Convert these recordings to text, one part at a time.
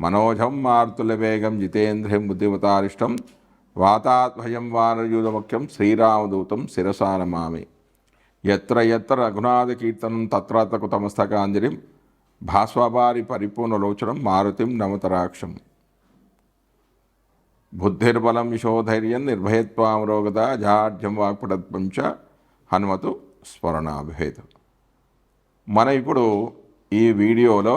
మనోజం మనోజం మార్తులవేగం జితేంద్రియం బుద్ధిమతారిష్టం వాతాత్భయం వానర్యుధముఖ్యం శ్రీరామదూతం శిరసా ఎత్ర ఎత్ర ఎత్ర రఘునాథకీర్తనం తత్రత కుతమస్తకాంజలిం భాస్వబారి పరిపూర్ణలోచనం మారుతిం నమతరాక్షం బుద్ధిర్బలం యశోధైర్యం నిర్భయత్వామరోగత జాఢ్యం వాక్పటత్వం చ హనుమతు స్మరణాభేదం మనం ఇప్పుడు ఈ వీడియోలో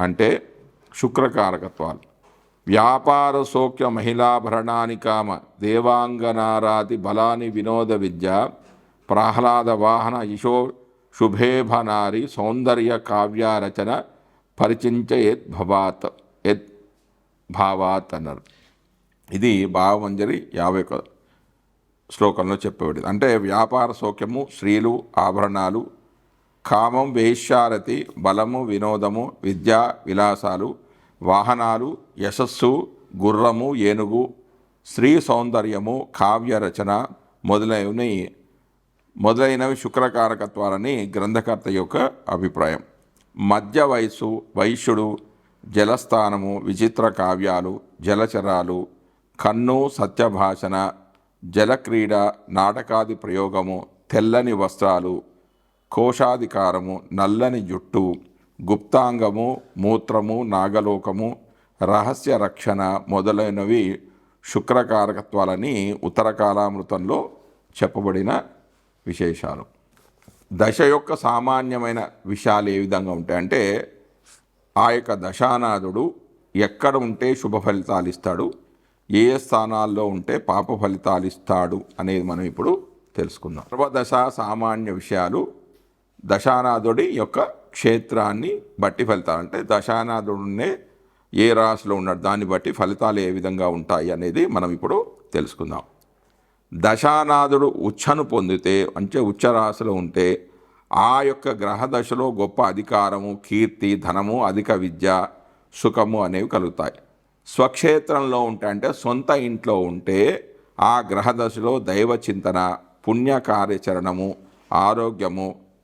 అంటే శుక్రకారకత్వాలు. వ్యాపార సౌఖ్య మహిళాభరణాని కామ దేవాంగనారాతి బలాని వినోద విద్య ప్రహ్లాద వాహన యశో శుభేభనారి సౌందర్య కావ్యారచన పరిచించ యద్ భవాత్ యద్ భావాత్ అన్నారు. ఇది భావమంజరి యాభై ఒక శ్లోకంలో చెప్పబడింది. అంటే వ్యాపార సౌఖ్యము స్త్రీలు ఆభరణాలు కామం వేశ్యారతి బలము వినోదము విద్యా విలాసాలు వాహనాలు యశస్సు గుర్రము ఏనుగు స్త్రీ సౌందర్యము కావ్య రచన మొదలైనవి మొదలైనవి శుక్రకారకత్వాలని గ్రంథకర్త యొక్క అభిప్రాయం. మధ్య వయస్సు వైశ్యుడు జలస్థానము విచిత్ర కావ్యాలు జలచరాలు కన్ను సత్యభాషణ జలక్రీడ నాటకాది ప్రయోగము తెల్లని వస్త్రాలు కోశాధికారము నల్లని జుట్టు గుప్తాంగము మూత్రము నాగలోకము రహస్య రక్షణ మొదలైనవి శుక్రకారకత్వాలని ఉత్తరకాలామృతంలో చెప్పబడిన విశేషాలు. దశ యొక్క సామాన్యమైన విషయాలు ఏ విధంగా ఉంటాయంటే ఆ యొక్క దశానాథుడు ఎక్కడ ఉంటే శుభ ఫలితాలు ఇస్తాడు ఏ ఏ స్థానాల్లో ఉంటే పాప ఫలితాలు ఇస్తాడు అనేది మనం ఇప్పుడు తెలుసుకుందాం. సర్వదశ సామాన్య విషయాలు దశానాథుడి యొక్క క్షేత్రాన్ని బట్టి ఫలితాలు. అంటే దశానాథుడినే ఏ రాశిలో ఉన్నాడు దాన్ని బట్టి ఫలితాలు ఏ విధంగా ఉంటాయి అనేది మనం ఇప్పుడు తెలుసుకుందాం. దశానాథుడు ఉచ్చను పొందితే అంటే ఉచ్చ రాశిలో ఉంటే ఆ యొక్క గ్రహ దశలో గొప్ప అధికారము కీర్తి ధనము అధిక విద్య సుఖము అనేవి కలుగుతాయి. స్వక్షేత్రంలో ఉంటే అంటే సొంత ఇంట్లో ఉంటే ఆ గ్రహ దశలో దైవ చింతన పుణ్య కార్యాచరణము ఆరోగ్యము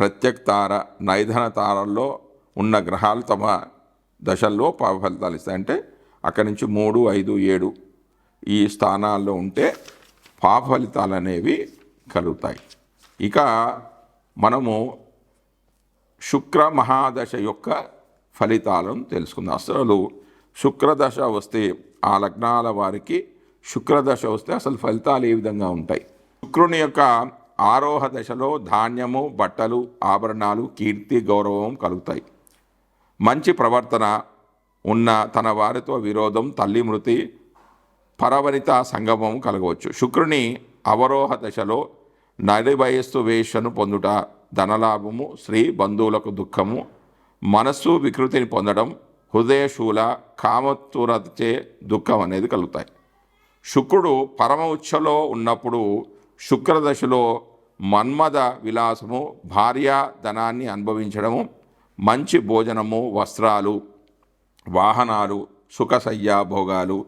ప్రత్యక్తార నైధన తారల్లో ఉన్న గ్రహాలు తమ దశల్లో పాప ఫలితాలు ఇస్తాయి. అంటే అక్కడి నుంచి మూడు ఐదు ఏడు ఈ స్థానాల్లో ఉంటే పాప ఫలితాలు అనేవి కలుగుతాయి. ఇక మనము శుక్ర మహాదశ యొక్క ఫలితాలను తెలుసుకుందాం. అసలు శుక్రదశ వస్తే ఆ లగ్నాల వారికి శుక్రదశ వస్తే అసలు ఫలితాలు ఏ విధంగా ఉంటాయి? శుక్రుని యొక్క ఆరోహ దశలో ధాన్యము బట్టలు ఆభరణాలు కీర్తి గౌరవం కలుగుతాయి. మంచి ప్రవర్తన ఉన్న తన వారితో విరోధం తల్లి మృతి పరవనిత సంగమం కలగవచ్చు. శుక్రుని అవరోహ దశలో నడి వయస్సు వేషను పొందుట ధనలాభము స్త్రీ బంధువులకు దుఃఖము మనస్సు వికృతిని పొందడం హృదయశూల కామతురచే దుఃఖం అనేది కలుగుతాయి. శుక్రుడు పరమ ఉచ్చలో ఉన్నప్పుడు శుక్రదశలో మన్మద విలాసము భార్య ధనాన్ని అనుభవించడము మంచి భోజనము వస్త్రాలు వాహనాలు సుఖసయ్యాభోగాలు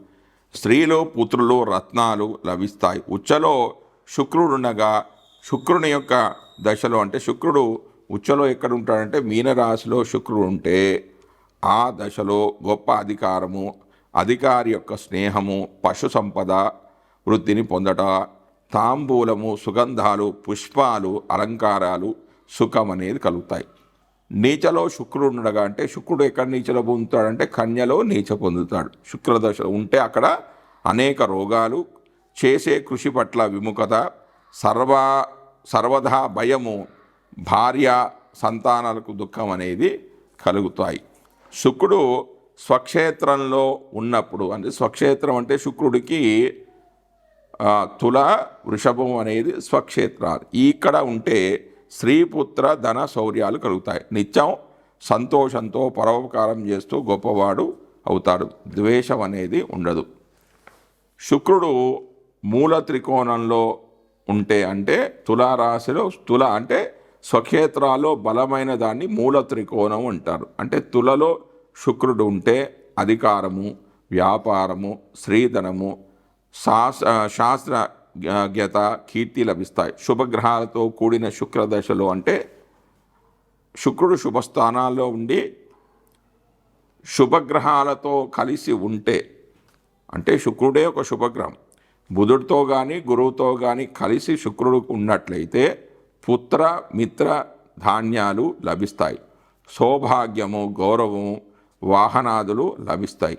స్త్రీలు పుత్రులు రత్నాలు లభిస్తాయి. ఉచ్చలో శుక్రుడుండగా శుక్రుని యొక్క దశలో అంటే శుక్రుడు ఉచ్చలో ఎక్కడ ఉంటాడంటే మీనరాశిలో శుక్రుడు ఉంటే ఆ దశలో గొప్ప అధికారము అధికారి యొక్క స్నేహము పశు సంపద వృద్ధిని పొందట తాంబూలము సుగంధాలు పుష్పాలు అలంకారాలు సుఖం అనేది కలుగుతాయి. నీచలో శుక్రుడు ఉండగా అంటే శుక్రుడు ఎక్కడ నీచలో పొందుతాడంటే కన్యలో నీచ పొందుతాడు. శుక్రదశ ఉంటే అక్కడ అనేక రోగాలు చేసే కృషి పట్ల విముఖత సర్వ సర్వదా భయము భార్య సంతానాలకు దుఃఖం అనేది కలుగుతాయి. శుక్రుడు స్వక్షేత్రంలో ఉన్నప్పుడు అంటే స్వక్షేత్రం అంటే శుక్రుడికి తుల వృషభం అనేది స్వక్షేత్రాలు. ఇక్కడ ఉంటే స్త్రీపుత్ర ధన శౌర్యాలు కలుగుతాయి. నిత్యం సంతోషంతో పరోపకారం చేస్తూ గొప్పవాడు అవుతాడు. ద్వేషం అనేది ఉండదు. శుక్రుడు మూల త్రికోణంలో ఉంటే అంటే తులారాశిలో తుల అంటే స్వక్షేత్రాల్లో బలమైన దాన్ని మూల త్రికోణం అంటారు. అంటే తులలో శుక్రుడు ఉంటే అధికారము వ్యాపారము స్త్రీధనము శాస్త్ర జ్ఞత కీర్తి లభిస్తాయి. శుభగ్రహాలతో కూడిన శుక్రదశలో అంటే శుక్రుడు శుభస్థానాల్లో ఉండి శుభగ్రహాలతో కలిసి ఉంటే అంటే శుక్రుడే ఒక శుభగ్రహం. బుధుడితో కానీ గురువుతో కానీ కలిసి శుక్రుడు ఉన్నట్లయితే పుత్ర మిత్ర ధాన్యాలు లభిస్తాయి. సౌభాగ్యము గౌరవము వాహనాదులు లభిస్తాయి.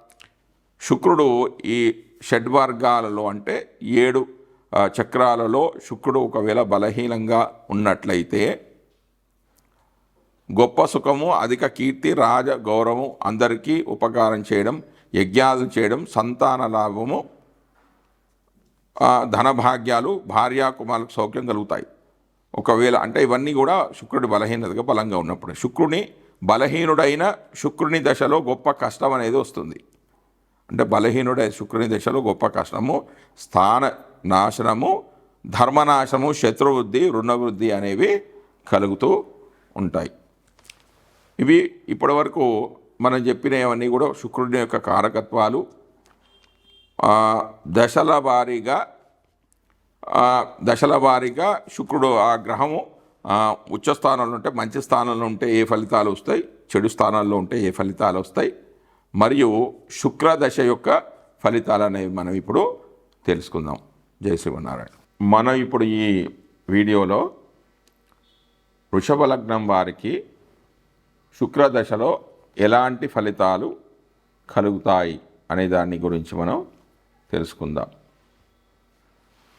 శుక్రుడు ఈ షడ్వర్గాలలో అంటే ఏడు చక్రాలలో శుక్రుడు ఒకవేళ బలహీనంగా ఉన్నట్లయితే గొప్ప సుఖము అధిక కీర్తి రాజ గౌరవం అందరికీ ఉపకారం చేయడం యజ్ఞాలు చేయడం సంతాన లాభము ధనభాగ్యాలు భార్యాకుమారులకు సౌఖ్యం కలుగుతాయి. ఒకవేళ అంటే ఇవన్నీ కూడా శుక్రుడి బలహీనతగా బలంగా ఉన్నప్పుడు శుక్రుని బలహీనుడైన శుక్రుని దశలో గొప్ప కష్టం అనేది వస్తుంది. అంటే బలహీనుడే శుక్రుని దశలో గొప్ప కష్టము స్థాన నాశనము ధర్మనాశనము శత్రువృద్ధి రుణవృద్ధి అనేవి కలుగుతూ ఉంటాయి. ఇవి ఇప్పటివరకు మనం చెప్పినవన్నీ కూడా శుక్రుడి యొక్క కారకత్వాలు. దశల వారీగా దశల వారీగా శుక్రుడు ఆ గ్రహము ఆ, ఉచ్చ స్థానంలో ఉంటే మంచి స్థానంలో ఉంటే ఏ ఫలితాలు వస్తాయి చెడు స్థానాల్లో ఉంటే ఏ ఫలితాలు వస్తాయి. మరియు శుక్ర దశ యొక్క ఫలితాలు అనేవి మనం ఇప్పుడు తెలుసుకుందాం. జై శివనారాయణ మనం ఇప్పుడు ఈ వీడియోలో వృషభ లగ్నం వారికి శుక్ర దశలో ఎలాంటి ఫలితాలు కలుగుతాయి అనే దాని గురించి మనం తెలుసుకుందాం.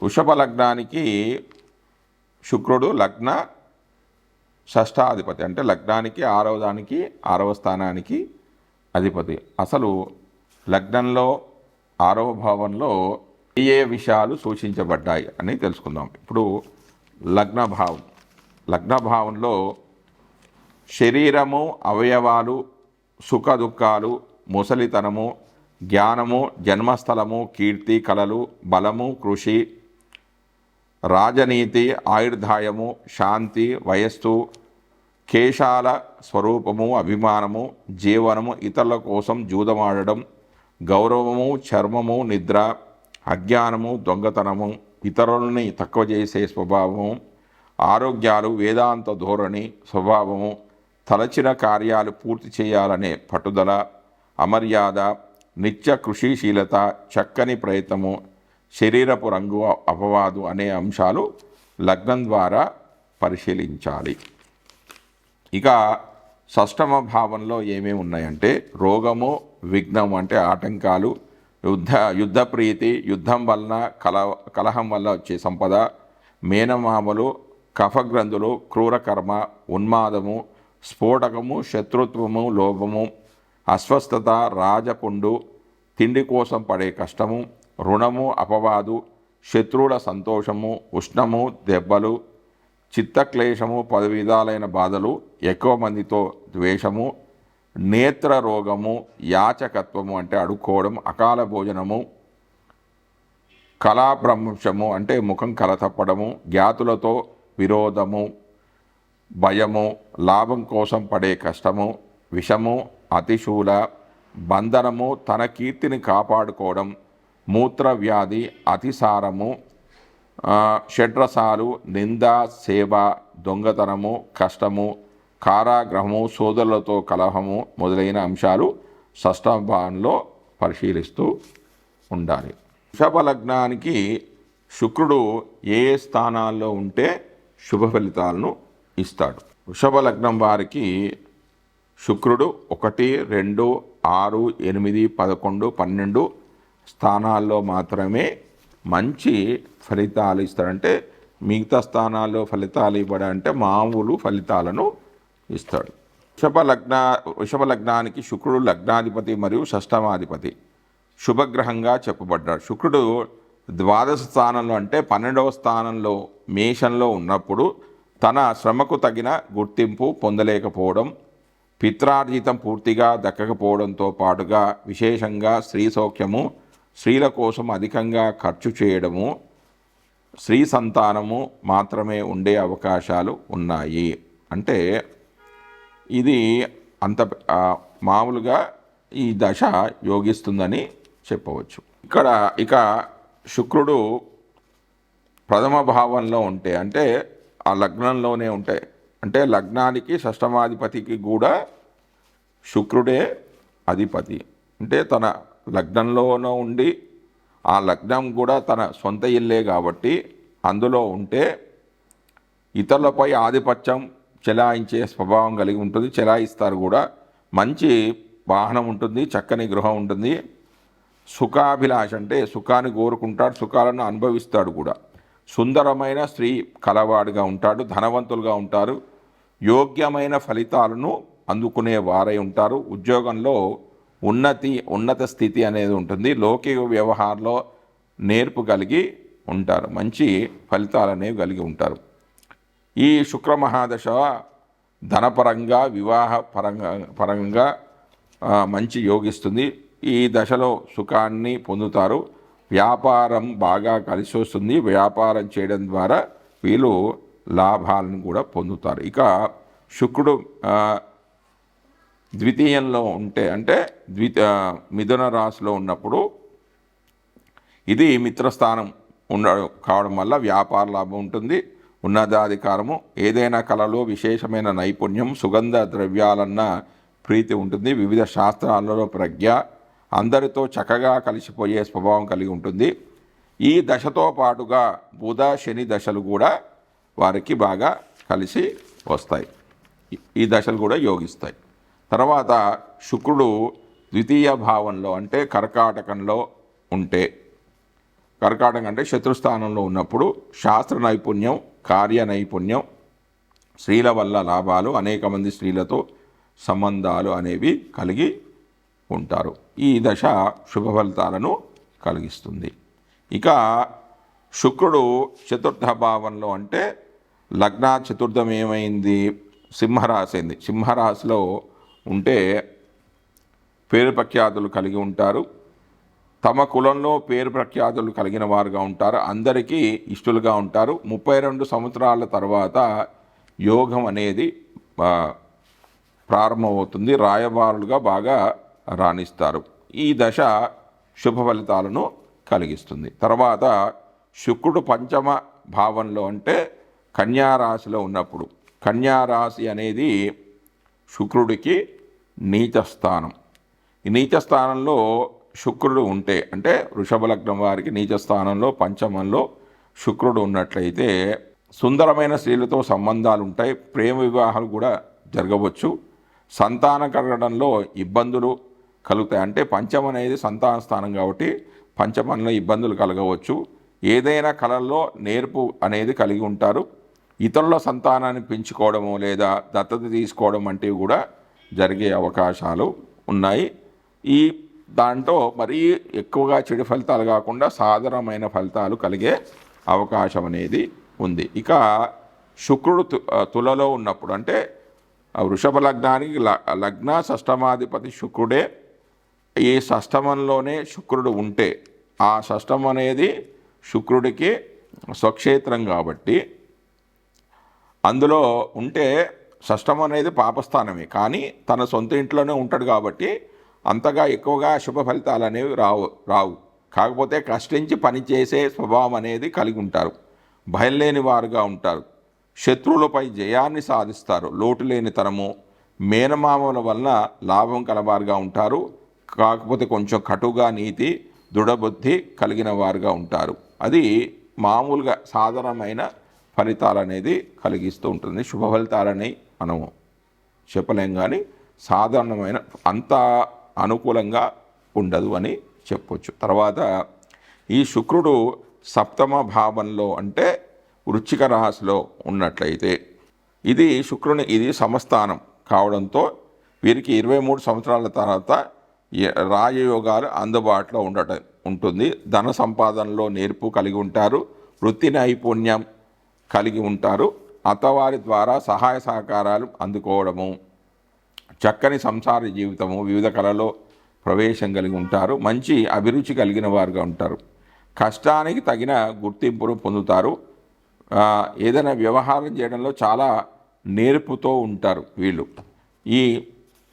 వృషభ లగ్నానికి శుక్రుడు లగ్న షష్టాధిపతి అంటే లగ్నానికి ఆరవ దానికి ఆరవ స్థానానికి అధిపతి. అసలు లగ్నంలో ఆరవ భావంలో ఏ ఏ విషయాలు సూచించబడ్డాయి అని తెలుసుకుందాం. ఇప్పుడు లగ్న భావం లగ్న భావంలో శరీరము అవయవాలు సుఖ దుఃఖాలు ముసలితనము జ్ఞానము జన్మస్థలము కీర్తి కళలు బలము కృషి రాజనీతి ఆయుర్దాయము శాంతి వయస్సు కేశాల స్వరూపము అభిమానము జీవనము ఇతరుల కోసం జూదమాడడం గౌరవము చర్మము నిద్ర అజ్ఞానము దొంగతనము ఇతరులని తక్కువ చేసే స్వభావము ఆరోగ్యాలు వేదాంత ధోరణి స్వభావము తలచిన కార్యాలు పూర్తి చేయాలనే పట్టుదల అమర్యాద నిత్య కృషిశీలత చక్కని ప్రయత్నము శరీరపు రంగు అపవాదు అనే అంశాలు లగ్నం ద్వారా పరిశీలించాలి. ఇక షష్టమ భావంలో ఏమేమి ఉన్నాయంటే రోగము విఘ్నం అంటే ఆటంకాలు యుద్ధ యుద్ధ ప్రీతి యుద్ధం వలన కల కలహం వల్ల వచ్చే సంపద మేనమామలు కఫగ్రంథులు క్రూరకర్మ ఉన్మాదము స్ఫోటకము శత్రుత్వము లోభము అస్వస్థత రాజపుండు తిండి కోసం పడే కష్టము రుణము అపవాదు శత్రువుల సంతోషము ఉష్ణము దెబ్బలు చిత్తక్లేశము పది విధాలైన బాధలు ఎక్కువ మందితో ద్వేషము నేత్ర రోగము యాచకత్వము అంటే అడుక్కోవడం అకాల భోజనము కళాభ్రంశము అంటే ముఖం కలతప్పడము జ్ఞాతులతో విరోధము భయము లాభం కోసం పడే కష్టము విషము అతిశూల బంధనము తన కీర్తిని కాపాడుకోవడం మూత్రవ్యాధి అతిసారము షడ్రసాలు నింద సేవ దొంగతనము కష్టము కారాగ్రహము సోదరులతో కలహము మొదలైన అంశాలు షష్టభావంలో పరిశీలిస్తూ ఉండాలి. వృషభ లగ్నానికి శుక్రుడు ఏ ఏ స్థానాల్లో ఉంటే శుభ ఫలితాలను ఇస్తాడు. వృషభ లగ్నం వారికి శుక్రుడు ఒకటి రెండు ఆరు ఎనిమిది పదకొండు పన్నెండు స్థానాల్లో మాత్రమే మంచి ఫలితాలు ఇస్తాడంటే మిగతా స్థానాల్లో ఫలితాలు ఇవ్వడం అంటే మామూలు ఫలితాలను ఇస్తాడు. వృషభ లగ్న వృషభ లగ్నానికి శుక్రుడు లగ్నాధిపతి మరియు షష్టమాధిపతి. శుభగ్రహంగా చెప్పబడ్డాడు. శుక్రుడు ద్వాదశ స్థానంలో అంటే పన్నెండవ స్థానంలో మేషంలో ఉన్నప్పుడు తన శ్రమకు తగిన గుర్తింపు పొందలేకపోవడం పిత్రార్జితం పూర్తిగా దక్కకపోవడంతో పాటుగా విశేషంగా స్త్రీ సౌఖ్యము స్త్రీల కోసం అధికంగా ఖర్చు చేయడము స్త్రీ సంతానము మాత్రమే ఉండే అవకాశాలు ఉన్నాయి. అంటే ఇది అంత మామూలుగా ఈ దశ యోగిస్తుందని చెప్పవచ్చు. ఇక్కడ ఇక శుక్రుడు ప్రథమ భావంలో ఉంటే అంటే ఆ లగ్నంలోనే ఉంటే అంటే లగ్నానికి షష్టమాధిపతికి కూడా శుక్రుడే అధిపతి. అంటే తన లగ్నంలోనూ ఉండి ఆ లగ్నం కూడా తన సొంత ఇల్లే కాబట్టి అందులో ఉంటే ఇతరులపై ఆధిపత్యం చెలాయించే స్వభావం కలిగి ఉంటుంది చెలాయిస్తారు కూడా. మంచి వాహనం ఉంటుంది చక్కని గృహం ఉంటుంది. సుఖాభిలాష అంటే సుఖాన్ని కోరుకుంటాడు సుఖాలను అనుభవిస్తాడు కూడా. సుందరమైన స్త్రీ కలవాడుగా ఉంటాడు ధనవంతులుగా ఉంటారు. యోగ్యమైన ఫలితాలను అందుకునే వారై ఉంటారు. ఉద్యోగంలో ఉన్నతి ఉన్నత స్థితి అనేది ఉంటుంది. లౌకిక వ్యవహారంలో నేర్పు కలిగి ఉంటారు. మంచి ఫలితాలు అనేవి కలిగి ఉంటారు. ఈ శుక్ర మహాదశ ధనపరంగా వివాహ పరంగా పరంగా మంచి యోగిస్తుంది. ఈ దశలో సుఖాన్ని పొందుతారు. వ్యాపారం బాగా కలిసి వస్తుంది. వ్యాపారం చేయడం ద్వారా వీళ్ళు లాభాలను కూడా పొందుతారు. ఇక శుక్రుడు ద్వితీయంలో ఉంటే అంటే ద్విత మిథున రాశిలో ఉన్నప్పుడు ఇది మిత్రస్థానం ఉండడం కావడం వల్ల వ్యాపార లాభం ఉంటుంది ఉన్నతాధికారము ఏదైనా కళలో విశేషమైన నైపుణ్యం సుగంధ ద్రవ్యాలన్న ప్రీతి ఉంటుంది వివిధ శాస్త్రాలలో ప్రజ్ఞ అందరితో చక్కగా కలిసిపోయే స్వభావం కలిగి ఉంటుంది. ఈ దశతో పాటుగా బుధ శని దశలు కూడా వారికి బాగా కలిసి వస్తాయి. ఈ దశలు కూడా యోగిస్తాయి. తర్వాత శుక్రుడు ద్వితీయ భావంలో అంటే కర్కాటకంలో ఉంటే కర్కాటకం అంటే శత్రుస్థానంలో ఉన్నప్పుడు శాస్త్ర నైపుణ్యం కార్య నైపుణ్యం స్త్రీల వల్ల లాభాలు అనేక మంది స్త్రీలతో సంబంధాలు అనేవి కలిగి ఉంటారు. ఈ దశ శుభ ఫలితాలను కలిగిస్తుంది. ఇక శుక్రుడు చతుర్థ భావంలో అంటే లగ్న చతుర్థం ఏమైంది? సింహరాశి అయింది. సింహరాశిలో ఉంటే పేరు ప్రఖ్యాతులు కలిగి ఉంటారు. తమ కులంలో పేరు ప్రఖ్యాతులు కలిగిన వారుగా ఉంటారు. అందరికీ ఇష్టలుగా ఉంటారు. ముప్పై రెండు సంవత్సరాల తర్వాత యోగం అనేది ప్రారంభమవుతుంది. రాయబారులుగా బాగా రాణిస్తారు. ఈ దశ శుభ ఫలితాలను కలిగిస్తుంది. తర్వాత శుక్రుడు పంచమ భావంలో అంటే కన్యారాశిలో ఉన్నప్పుడు. కన్యారాశి అనేది శుక్రుడికి నీచ స్థానం ఈ నీచ స్థానంలో శుక్రుడు ఉంటే అంటే వృషభ లగ్నం వారికి నీచ స్థానంలో పంచమంలో శుక్రుడు ఉన్నట్లయితే సుందరమైన స్త్రీలతో సంబంధాలు ఉంటాయి ప్రేమ వివాహాలు కూడా జరగవచ్చు. సంతానం కలగడంలో ఇబ్బందులు కలుగుతాయి. అంటే పంచం అనేది సంతాన స్థానం కాబట్టి పంచమంలో ఇబ్బందులు కలగవచ్చు. ఏదైనా కళల్లో నేర్పు అనేది కలిగి ఉంటారు. ఇతరుల సంతానాన్ని పెంచుకోవడము లేదా దత్తత తీసుకోవడం వంటివి కూడా జరిగే అవకాశాలు ఉన్నాయి. ఈ దాంట్లో మరీ ఎక్కువగా చెడు ఫలితాలు కాకుండా సాధారణమైన ఫలితాలు కలిగే అవకాశం అనేది ఉంది. ఇక శుక్రుడు తు- తులలో ఉన్నప్పుడు అంటే వృషభ లగ్నానికి ల- లగ్న షష్టమాధిపతి శుక్రుడే. ఈ షష్టమంలోనే శుక్రుడు ఉంటే ఆ షష్టం అనేది శుక్రుడికి స్వక్షేత్రం కాబట్టి అందులో ఉంటే షష్టం అనేది పాపస్థానమే కానీ తన సొంత ఇంట్లోనే ఉంటాడు కాబట్టి అంతగా ఎక్కువగా శుభ ఫలితాలు అనేవి రావు రావు. కాకపోతే కష్టించి పనిచేసే స్వభావం అనేది కలిగి ఉంటారు. భయం లేని వారుగా ఉంటారు. శత్రువులపై జయాన్ని సాధిస్తారు. లోటు లేనితనము మేనమామల వలన లాభం కలవారుగా ఉంటారు. కాకపోతే కొంచెం కటుగా నీతి దృఢబుద్ధి కలిగిన వారుగా ఉంటారు. అది మామూలుగా సాధారణమైన ఫలితాలు అనేది కలిగిస్తూ ఉంటుంది. శుభ ఫలితాలని మనము చెప్పలేం కానీ సాధారణమైన అంత అనుకూలంగా ఉండదు అని చెప్పొచ్చు. తర్వాత ఈ శుక్రుడు సప్తమ భావంలో అంటే వృచ్చిక రాశిలో ఉన్నట్లయితే ఇది శుక్రుని ఇది సమస్థానం కావడంతో వీరికి ఇరవై మూడు సంవత్సరాల తర్వాత రాజయోగాలు అందుబాటులో ఉండటం ఉంటుంది. ధన సంపాదనలో నేర్పు కలిగి ఉంటారు. వృత్తి నైపుణ్యం కలిగి ఉంటారు. అత్తవారి ద్వారా సహాయ సహకారాలు అందుకోవడము చక్కని సంసార జీవితము వివిధ కళలో ప్రవేశం కలిగి ఉంటారు. మంచి అభిరుచి కలిగిన వారుగా ఉంటారు. కష్టానికి తగిన గుర్తింపును పొందుతారు. ఏదైనా వ్యవహారం చేయడంలో చాలా నేర్పుతో ఉంటారు వీళ్ళు. ఈ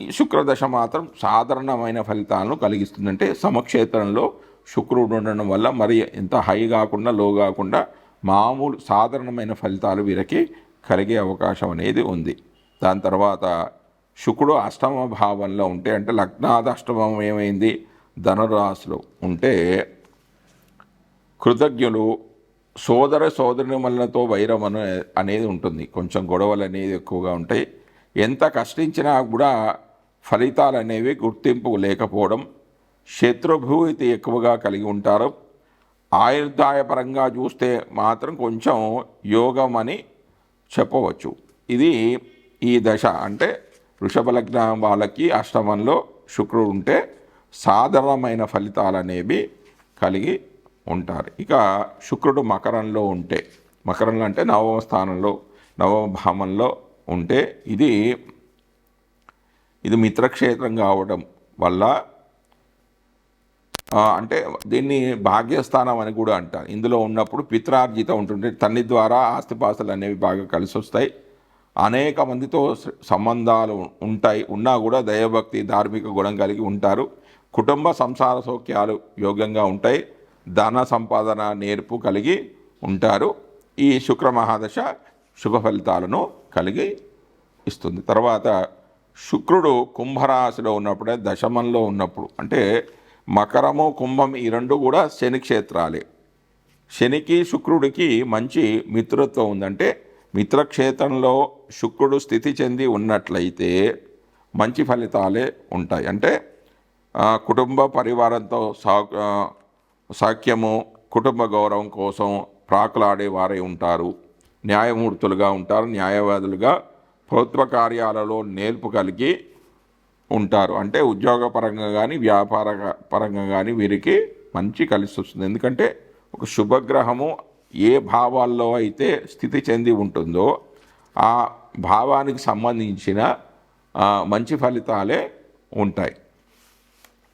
ఈ శుక్రదశ మాత్రం సాధారణమైన ఫలితాలను కలిగిస్తుందంటే సమక్షేత్రంలో శుక్రుడు ఉండడం వల్ల మరి ఎంత హై కాకుండా లో కాకుండా మామూలు సాధారణమైన ఫలితాలు వీరికి కలిగే అవకాశం అనేది ఉంది. దాని తర్వాత శుకుడు అష్టమ భావంలో ఉంటే అంటే లగ్నాద అష్టమం ఏమైంది? ధనురాశులు ఉంటే కృతజ్ఞులు సోదర సోదరునిమలతో వైరం అనే అనేది ఉంటుంది. కొంచెం గొడవలు అనేది ఎక్కువగా ఉంటాయి. ఎంత కష్టించినా కూడా ఫలితాలు అనేవి గుర్తింపు లేకపోవడం శత్రుభూతి ఎక్కువగా కలిగి ఉంటారు. ఆయుర్దాయపరంగా చూస్తే మాత్రం కొంచెం యోగం అని చెప్పవచ్చు. ఇది ఈ దశ. అంటే వృషభ లగ్నం వాళ్ళకి అష్టమంలో శుక్రుడు ఉంటే సాధారణమైన ఫలితాలు అనేవి కలిగి ఉంటారు. ఇక శుక్రుడు మకరంలో ఉంటే మకరంలో అంటే నవమ స్థానంలో నవమ భామంలో ఉంటే ఇది ఇది మిత్రక్షేత్రం కావడం వల్ల అంటే దీన్ని భాగ్యస్థానం అని కూడా అంటారు. ఇందులో ఉన్నప్పుడు పిత్రార్జిత ఉంటుంది తన్ని ద్వారా ఆస్తిపాస్తులు అనేవి బాగా కలిసి వస్తాయి అనేక మందితో సంబంధాలు ఉంటాయి. ఉన్నా కూడా దైవభక్తి ధార్మిక గుణం కలిగి ఉంటారు. కుటుంబ సంసార సౌఖ్యాలు యోగ్యంగా ఉంటాయి. ధన సంపాదన నేర్పు కలిగి ఉంటారు. ఈ శుక్ర మహాదశ శుభ ఫలితాలను కలిగి ఇస్తుంది. తర్వాత శుక్రుడు కుంభరాశిలో ఉన్నప్పుడే దశమంలో ఉన్నప్పుడు అంటే మకరము కుంభం ఈ రెండు కూడా శని క్షేత్రాలే. శనికి శుక్రుడికి మంచి మిత్రత్వం ఉందంటే మిత్రక్షేత్రంలో శుక్రుడు స్థితి చెంది ఉన్నట్లయితే మంచి ఫలితాలే ఉంటాయి. అంటే కుటుంబ పరివారంతో సా సాఖ్యము కుటుంబ గౌరవం కోసం ప్రాకులాడే వారే ఉంటారు. న్యాయమూర్తులుగా ఉంటారు. న్యాయవాదులుగా ప్రభుత్వ కార్యాలలో నేర్పు కలిగి ఉంటారు. అంటే ఉద్యోగపరంగా కానీ వ్యాపార పరంగా కానీ వీరికి మంచి కలిసి వస్తుంది. ఎందుకంటే ఒక శుభగ్రహము ఏ భావాల్లో అయితే స్థితి చెంది ఉంటుందో ఆ భావానికి సంబంధించిన మంచి ఫలితాలే ఉంటాయి.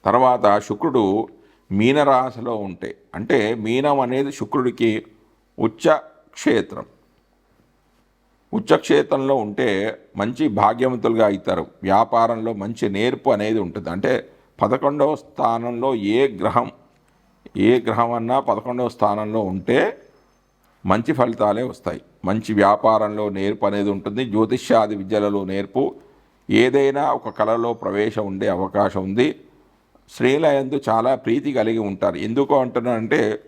తర్వాత శుక్రుడు మీనరాశిలో ఉంటే అంటే మీనం అనేది శుక్రుడికి ఉచ్చ క్షేత్రం ఉచ్చక్షేత్రంలో ఉంటే మంచి భాగ్యవంతులుగా అవుతారు. వ్యాపారంలో మంచి నేర్పు అనేది ఉంటుంది. అంటే పదకొండవ స్థానంలో ఏ గ్రహం ఏ గ్రహం అన్నా పదకొండవ స్థానంలో ఉంటే మంచి ఫలితాలే వస్తాయి. మంచి వ్యాపారంలో నేర్పు అనేది ఉంటుంది. జ్యోతిష్యాది విద్యలలో నేర్పు. ఏదైనా ఒక కళలో ప్రవేశం ఉండే అవకాశం ఉంది. స్త్రీల యందు చాలా ప్రీతి కలిగి ఉంటారు. ఎందుకు అంటున్నానంటే అంటే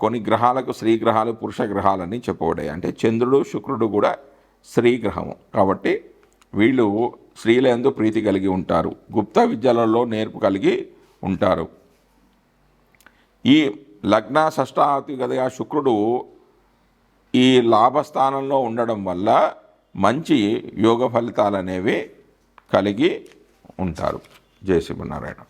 కొన్ని గ్రహాలకు స్త్రీ గ్రహాలు పురుష గ్రహాలని చెప్పబడ్డాయి. అంటే చంద్రుడు శుక్రుడు కూడా స్త్రీ గ్రహము కాబట్టి వీళ్ళు స్త్రీలందు ప్రీతి కలిగి ఉంటారు. గుప్త విద్యలలో నేర్పు కలిగి ఉంటారు. ఈ లగ్న షష్టావతి గదిగా శుక్రుడు ఈ లాభస్థానంలో ఉండడం వల్ల మంచి యోగ ఫలితాలు అనేవి కలిగి ఉంటారు. జయ శ్రీమన్నారాయణ.